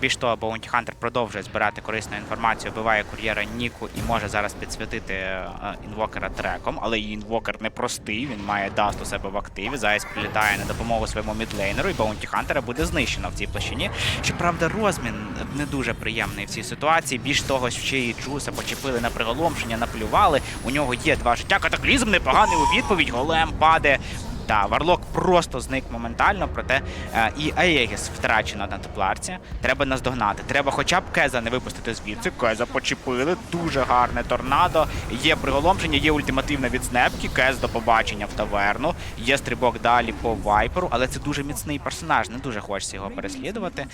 Більш того, Bounty Hunter продовжує збирати корисну інформацію, вбиває кур'єра Ніку і може зараз підсвітити е, інвокера треком, але інвокер не простий, він має даст у себе в активі. Заяць прилітає на допомогу своєму мідлейнеру, і Bounty Hunter буде знищено в цій площині. Щоправда, розмін не дуже приємний в цій ситуації. Більш того, ще і Джуса почепили на приголомшення, наплювали. У нього є два життя. Катаклізм непоганий у відповідь. Голем паде. Та Варлок просто зник моментально, проте е, і Аєгіс втрачено на тепларці. Треба наздогнати. Треба хоча б Кеза не випустити звідси. Кеза почепили. Дуже гарне торнадо. Є приголомшення, є ультимативна від снепки. Кез до побачення в таверну. Є стрибок далі по вайперу, але це дуже міцний персонаж. Не дуже хочеться його переслідувати.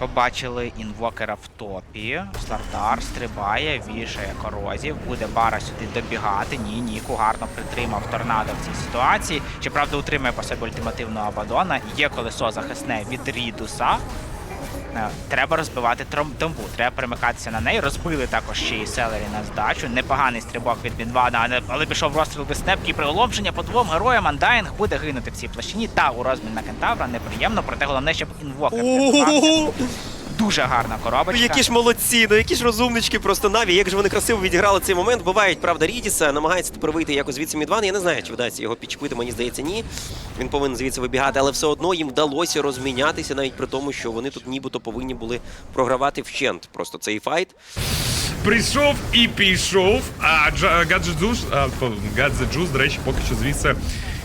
Побачили інвокера в топі. Слардар стрибає, вішає корозів. Буде бара сюди добігати. Ні, Ніку гарно притримав торнадо в цій ситуації. Щоправда, утримує по себе ультимативного Абадона. Є колесо захисне від Рідуса. Е, Треба розбивати тром- домбу, треба перемикатися на неї. Розбили також ще й селері на здачу. Непоганий стрибок від Мінвана, але- пішов розстріл без снепки. Приголомшення по двом героям Андайнг буде гинути в цій площині. Та у розмін на кентавра неприємно, проте головне, щоб інвокер не Дуже гарна Ну коробочка. які ж молодці, ну які ж розумнички просто Наві, як же вони красиво відіграли цей момент. Бувають, правда, Рідіса, намагається тепер вийти якось звідси Мідван. Я не знаю, чи вдасться його підчепити, мені здається, ні. Він повинен звідси вибігати, але все одно їм вдалося розмінятися, навіть при тому, що вони тут нібито повинні були програвати вщент. Просто цей файт. Прийшов і пішов. А а, по- до речі, поки що звідси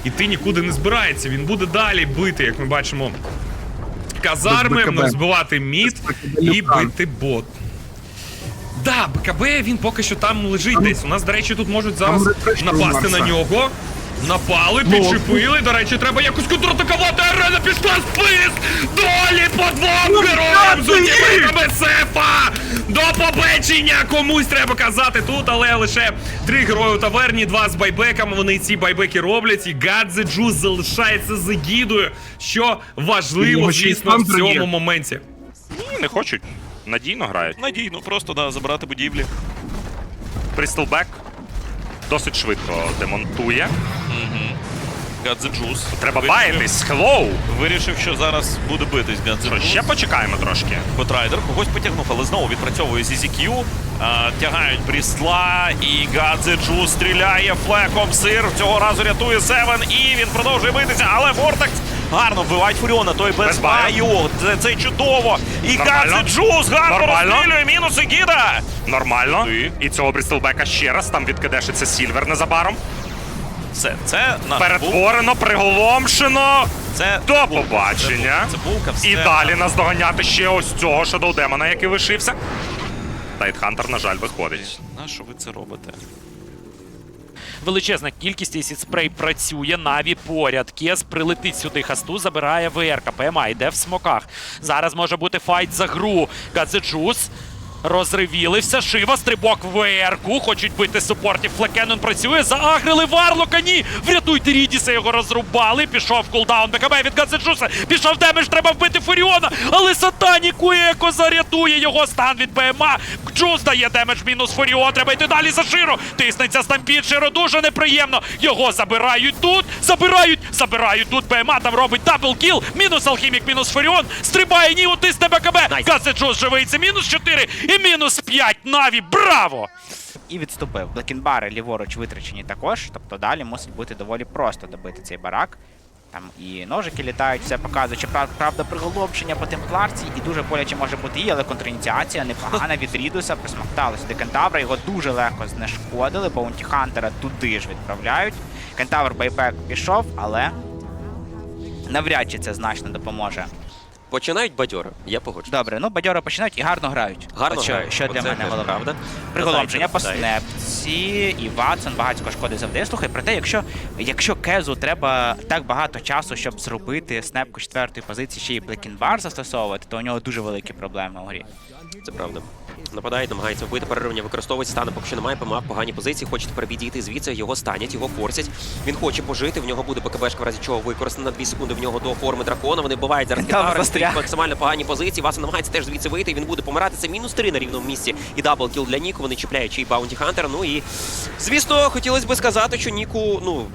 іти нікуди не збирається. Він буде далі бити, як ми бачимо, казарми, збивати мід і бити бот. Да, БКБ він поки що там лежить десь. У нас, до речі, тут можуть зараз напасти на нього. Напали, Ну, підчепили. До речі, треба якось контратакувати. Арена пішла спис! Долі по двом Ну, героям з п'ятий! Сефа! До побачення! Комусь треба казати тут, але лише три герої у таверні, два з байбеками. Вони ці байбеки роблять, і Гадзе Джуз залишається з гідою, що важливо, Його звісно, в цьому моменті. Ні, не хочуть. Надійно грають. Надійно, просто да, забирати будівлі. Пристелбек досить швидко демонтує. Гадзе Джус. Треба Вирішив- Хлоу! Хеллоу! Вирішив, що зараз буде битись Що, Джус. ще почекаємо трошки. Ботрайдер когось потягнув, але знову відпрацьовує ZZQ. А, тягають Брісла і Гадзеджус стріляє флеком. Сир цього разу рятує Севен, і він продовжує битися, але Вортекс гарно вбивають Фуріона, той без Без баю. баю. Це, це чудово. І Нормально. Гадзе Джус гарно Нормально. розстрілює мінуси Гіда. Нормально. Ти. І цього Брістелбека ще раз. Там відкидешиться Сільвер незабаром. Все, це наш. Перетворено, приголомшено. Це До булка. побачення. Це булка, все. І далі нас доганяти ще ось цього Shadow Демона, який лишився. Тайтхантер, на жаль, виходить. На що ви це робите? Величезна кількість Acid Spray працює, Наві поряд. Кес прилетить сюди, хасту забирає ВРК. ПМА йде в смоках. Зараз може бути файт за гру. Гадзеджус розривілився. Шива, стрибок в ВРК. Хочуть бити супортів. Флекенон працює. Заагрили Варлока. Ні! Врятуйте Рідіса, його розрубали. Пішов кулдаун БКБ від Гадзеджуса. Пішов демедж, треба вбити Фуріона. Але Сатаніку Еко зарятує його стан від ПМА. Джус дає демедж мінус Фуріон. Треба йти далі за Широ. Тиснеться стампід. Широ дуже неприємно. Його забирають тут. Забирають. Забирають тут. ПМА там робить дабл кіл. Мінус Алхімік, мінус Фуріон. Стрибає Ніу, тисне БКБ. Найс. Гадзе живий. Це мінус 4 і мінус 5. Наві. Браво! І відступив. Блекінбари ліворуч витрачені також, тобто далі мусить бути доволі просто добити цей барак. Там і ножики літають, все показуючи. Правда, приголомшення по темпларці і дуже боляче може бути і, але контраініціація непогана від Рідуса, присмоктали сюди Кентавра, його дуже легко знешкодили, Баунті Хантера туди ж відправляють. Кентавр байбек пішов, але навряд чи це значно допоможе. Починають бадьори, я погоджуюсь. Добре, ну бадьори починають і гарно грають. Гарно От що, грають. що для Оце мене теж головне. правда. Приголомшення по снепці, і Ватсон багатько шкоди завдає. Слухай, проте, якщо, якщо Кезу треба так багато часу, щоб зробити снепку четвертої позиції, ще й Блекінбар застосовувати, то у нього дуже великі проблеми у грі. Це правда. Нападають, намагаються вбити переривання, використовують стани, поки що немає ПМА в поганій позиції. Хоче тепер відійти звідси, його станять, його форсять. Він хоче пожити. В нього буде БКБшка, в разі чого використана на 2 секунди в нього до форми дракона. Вони бувають зараз Кентавр стоїть максимально поганій позиції. Васа намагається теж звідси вийти. Він буде помирати. Це мінус 3 на рівному місці. І дабл кіл для Ніку. Вони чіпляють й Баунті Хантера. Ну і звісно, хотілося б сказати, що Ніку, ну.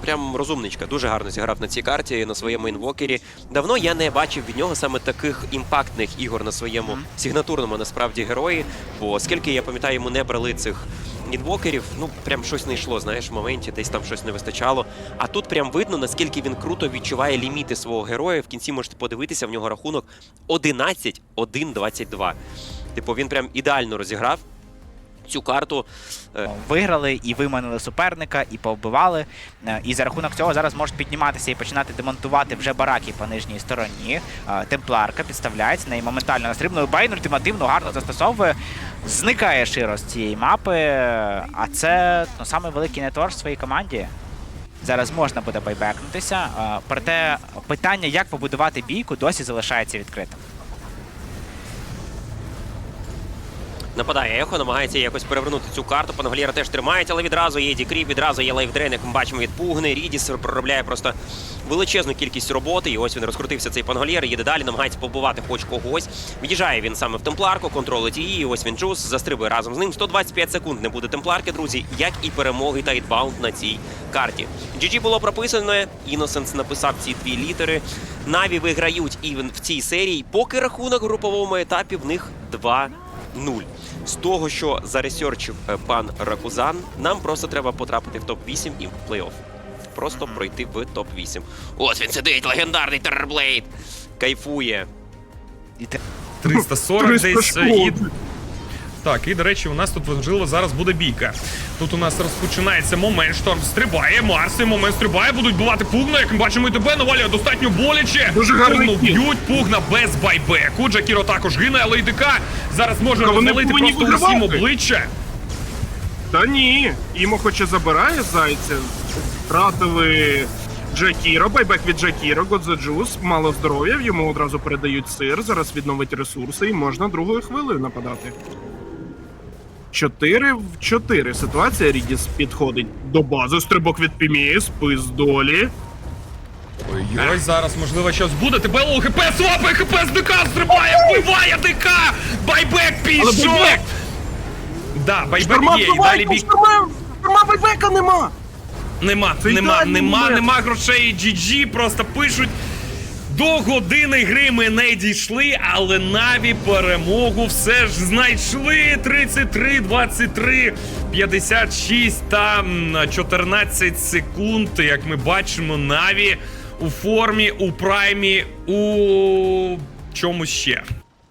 Прям розумничка. Дуже гарно зіграв на цій карті на своєму інвокері. Давно я не бачив від нього саме таких імпактних ігор на своєму сигнатурному насправді герої. Бо скільки я пам'ятаю, йому не брали цих інвокерів, ну прям щось не йшло, знаєш, в моменті, десь там щось не вистачало. А тут прям видно, наскільки він круто відчуває ліміти свого героя. В кінці можете подивитися, в нього рахунок 11-1-22. Типу, він прям ідеально розіграв цю карту. Е, Виграли і виманили суперника, і повбивали. Е, І за рахунок цього зараз можуть підніматися і починати демонтувати вже бараки по нижній стороні. Е, Темпларка підставляється, неї моментально настрибнує. Байн ультимативно гарно застосовує. Зникає Широ з цієї мапи. А це ну, саме великий нетворк в своїй команді. Зараз можна буде байбекнутися. Проте питання, як побудувати бійку, досі залишається відкритим. Нападає ехо, намагається якось перевернути цю карту. Панглєра теж тримається, але відразу є Дікріп, відразу є лайфдрейн, як ми бачимо від Пугни. Рідіс проробляє просто величезну кількість роботи. І ось він розкрутився цей панголєр, їде далі, намагається побувати хоч когось. Від'їжджає він саме в темпларку, контролить її. Ось він джус, застрибує разом з ним. 125 секунд не буде темпларки, друзі, як і перемоги та Тайтбаунд на цій карті. GG було прописано. Іносенс написав ці дві літери. Наві виграють івен в цій серії. Поки рахунок груповому етапі в них 2 0. З того, що заресерчив е, пан Ракузан, нам просто треба потрапити в топ-8 і в плей-офф. Просто пройти в топ-8. Ось він сидить, легендарний Террорблейд. Кайфує. І те- 340 десь. 300 І... шкод. Так, і до речі, у нас тут можливо зараз буде бійка. Тут у нас розпочинається момент. Шторм стрибає, Марси, момент стрибає, будуть бувати пугна. Як ми бачимо, і тебе навалює достатньо боляче. Дуже Пугну б'ють, пугна без байбеку. Джакіро також гине, але й ДК зараз може розвалити просто усім обличчя. Та ні, Імо хоче забирає зайця. Втратили Джекіро, байбек від Джекіро, Годзеджус, мало здоров'я, йому одразу передають сир, зараз відновить ресурси і можна другою хвилею нападати. Чотири в чотири. Ситуація Рідіс підходить до бази. Стрибок від Пімії, спис долі. Ой, зараз можливо щось буде. Тебе лоу хп свапає, хп з ДК стрибає, вбиває ДК! Байбек пішов! Да, байбек є, і далі бік. шторма байбека нема! Нема, нема, нема, нема грошей. GG просто пишуть. До години гри ми не дійшли, але Наві перемогу все ж знайшли. 33-23, 56 та м, 14 секунд. Як ми бачимо, Наві у формі, у праймі, у чому ще.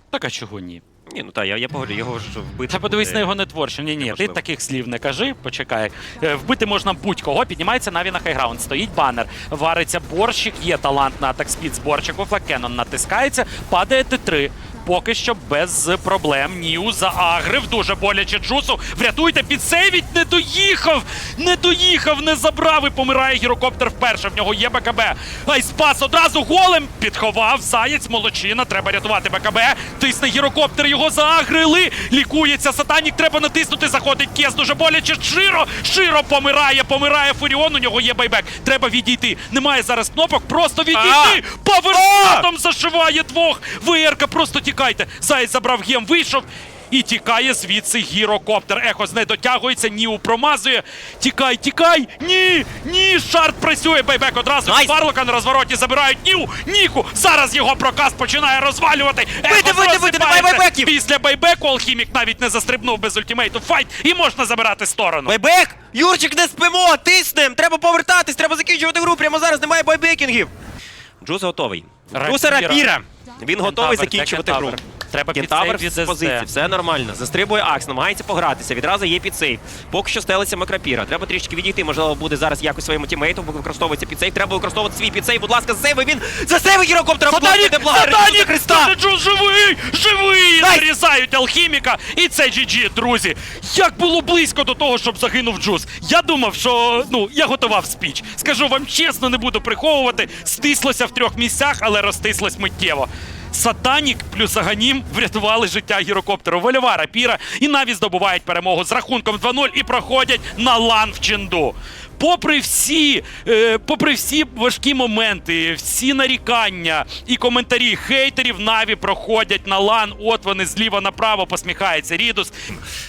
Так а чого ні? Ні, ну так, я, я погоджу, його ж вбити. Та подивись буде. на його нетворче. Ні, ні, ти Неможливо. таких слів не кажи. Почекай. Е, Вбити можна будь-кого. Піднімається наві на хайграунд. Стоїть банер. Вариться борщик, є талант на атак спід з борщику, Флакенон натискається, падає Т3. Поки що без проблем. Ніу заагрив. Дуже боляче джусу. Врятуйте, підсейвіть, не доїхав! Не доїхав, не забрав і помирає гірокоптер вперше. В нього є БКБ. Айспас одразу голем підховав. Заєць, молодчина. Треба рятувати БКБ. Тисне гірокоптер, його заагрили. Лікується сатанік. Треба натиснути. Заходить кес. Дуже боляче. Широ. Широ помирає. Помирає Фуріон. У нього є байбек. Треба відійти. Немає зараз кнопок. Просто відійти. Павершотом зашиває двох. ВРК, просто тікайте. Заєць забрав гем, вийшов. І тікає звідси гірокоптер. Ехос не дотягується, Ніу промазує. Тікай, тікай! Ні! Ні! Шарт працює. Байбек одразу Найс! Фарлока на розвороті забирають Ніу! Ніку! Зараз його прокаст починає розвалювати. Вийди, вийди, вийди, давай байбеків! Після байбеку Алхімік навіть не застрибнув без ультимейту файт і можна забирати сторону. Байбек! Юрчик, не спимо! Тиснем! Треба повертатись, треба закінчувати гру. Прямо зараз немає байбекінгів. Джуз готовий. Рапіра. Рапіра. Він готовий закінчувати гру. Треба Кентавр підсейв з від позиції, все нормально. Застрибує Акс, намагається погратися. Відразу є підсейв. Поки що стелиться Макрапіра. Треба трішки відійти. Можливо, буде зараз якось своєму тімейту, бо використовується підсейв. Треба використовувати свій підсейв. Будь ласка, засейви він! Засейви гірокоптера! Сатанік! Сатанік! Христа! Саджу живий! Живий! Нарізають алхіміка! І це GG, друзі! Як було близько до того, щоб загинув Джус. Я думав, що ну я готував спіч. Скажу вам чесно, не буду приховувати. Стислося в трьох місцях, але розтислось миттєво. Сатанік плюс Аганім врятували життя гірокоптеру. Вольова рапіра і навіть здобувають перемогу з рахунком 2-0 і проходять на лан в Ченду. Попри всі, е, попри всі важкі моменти, всі нарікання і коментарі хейтерів, Наві проходять на лан. От вони зліва направо посміхається Рідус.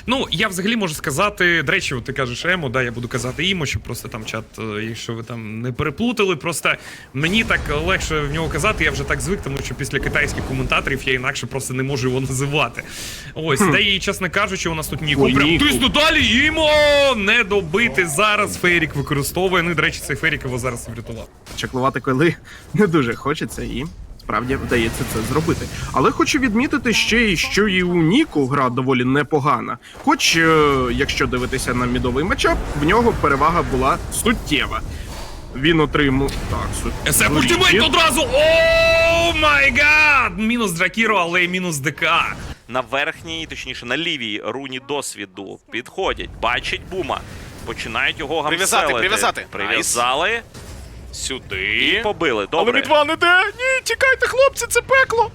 Ну, я взагалі можу сказати, до речі, ти кажеш Емо, да, я буду казати Імо, щоб просто там чат, е, якщо ви там не переплутали. Просто мені так легше в нього казати, я вже так звик, тому що після китайських коментаторів я інакше просто не можу його називати. Ось, та і чесно кажучи, у нас тут Ніко. Ой, Прям Ніку. тисну далі, Імо! Не добити зараз. Ферік використовує. Ну і до речі, цей Ферік його зараз врятував. чеклувати, коли не дуже хочеться, і справді вдається це зробити. Але хочу відмітити ще й що і у Ніку гра доволі непогана. Хоч, е, якщо дивитися на мідовий матчап, в нього перевага була суттєва. Він отримав так, су- Це ультимейт одразу! О май гад! Мінус Дракіро, але й мінус ДК. На верхній, точніше на лівій руні досвіду підходять, бачать бума, починають його Прив'язати, гамселити. прив'язати. Прив'язали і Сюди. побили. Але Добре. Мідван іде! Ні, тікайте, хлопці, це пекло!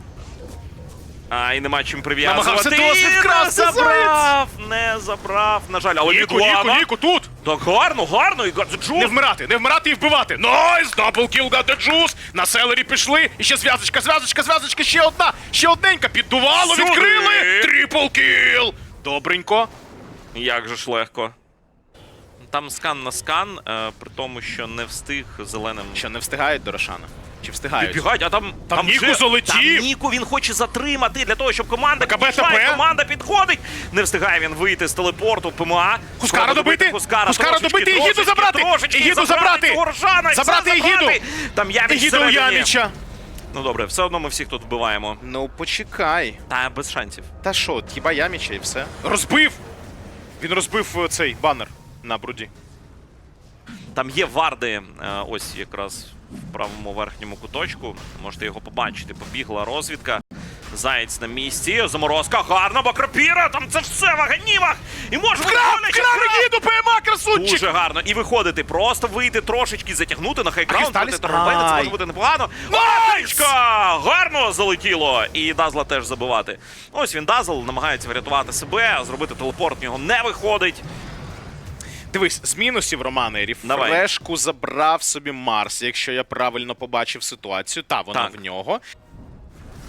А, і нема чим прив'язувати. Намагався досвід І вкрасти, не забрав, не забрав. На жаль, але Ніку, Мідвана- Ніку, Ніку, тут! Так гарно, гарно, і Гадзеджу. Не вмирати, не вмирати і вбивати. Найс! Даблкіл got the juice! На селері пішли. І ще зв'язочка, зв'язочка, зв'язочка, ще одна, ще одненька. Піддувало, Сюди. відкрили! Трипл кіл! Добренько. Як же ж легко. Там скан на скан, е, при тому, що не встиг зеленим. Що, не встигають до Рошана? Чи встигають? Підбігають, а там, Там Ніку вже- залетів. Там Ніку він хоче затримати для того, щоб команда БКБ команда підходить. Не встигає він вийти з телепорту ПМА. Хускара добити. Хускара, Хускара добити, Егіду трошечки, забрати. трошечки, Егіду забрати. цього і Забрати все Егіду. Там Яміч Егіда у. Яміча. Ну добре, все одно ми всіх тут вбиваємо. Ну, почекай. Та без шансів. Та що, хіба Яміча і все? Розбив! Він розбив е, цей банер на бруді. Там є варди, е, ось якраз в правому верхньому куточку. Можете його побачити. Побігла розвідка. Заєць на місці. Заморозка гарна, бакропіра. Там це все в аганімах. І може Краб! Краб, ПМА, красунчик! Дуже гарно. І виходити, просто вийти трошечки, затягнути на хайграунд проти. Це може бути непогано. Найс! Гарно залетіло. І Дазла теж забивати. Ось він Дазл намагається врятувати себе, зробити телепорт в нього не виходить. Дивись, з мінусів Романа Давай. забрав собі Марс, якщо я правильно побачив ситуацію. Та, вона Так. в нього.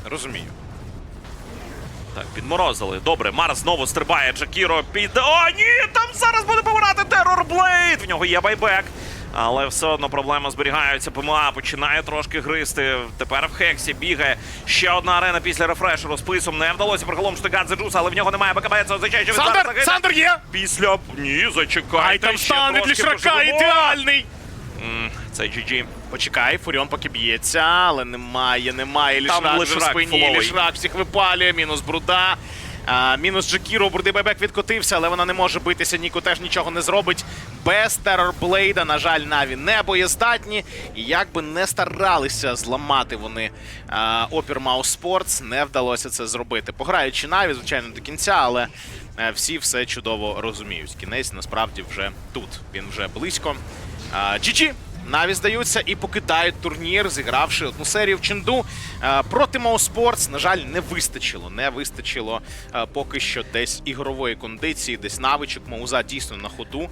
Розумію. Так, підморозили. Добре, Марс знову стрибає. Джакіро під. О, ні! Там зараз буде помирати Террорблейд! В нього є байбек. Але все одно проблема зберігається. ПМА починає трошки гризти. Тепер в Хексі бігає. Ще одна арена після рефрешеру. Списом не вдалося приголомшити Гадзе Джуса, але в нього немає БКБ. Це означає, що він зараз Сандер! загине. Сандер є! Після. Ні, зачекайте. Ай, там ще стане для трошки Шрака поживемо. ідеальний! М, Це GG. Почекай, Фуріон поки б'ється, але немає, немає. Там Лішрак вже в спині, фуловий. Лішрак всіх випалює, мінус бруда. А, мінус Джекіро, Бруди Бебек відкотився, але вона не може битися. Ніко теж нічого не зробить. Без Террорблейда, на жаль, Наві не боєздатні. І як би не старалися зламати вони а, опір Маус не вдалося це зробити. Пограючи Наві, звичайно, до кінця, але е, всі все чудово розуміють. Кінець насправді вже тут. Він вже близько. GG! Наві здаються і покидають турнір, зігравши одну серію в Ченду Е, проти Моуспортс. На жаль, не вистачило. Не вистачило е, поки що десь ігрової кондиції, десь навичок. Моуза дійсно на ходу.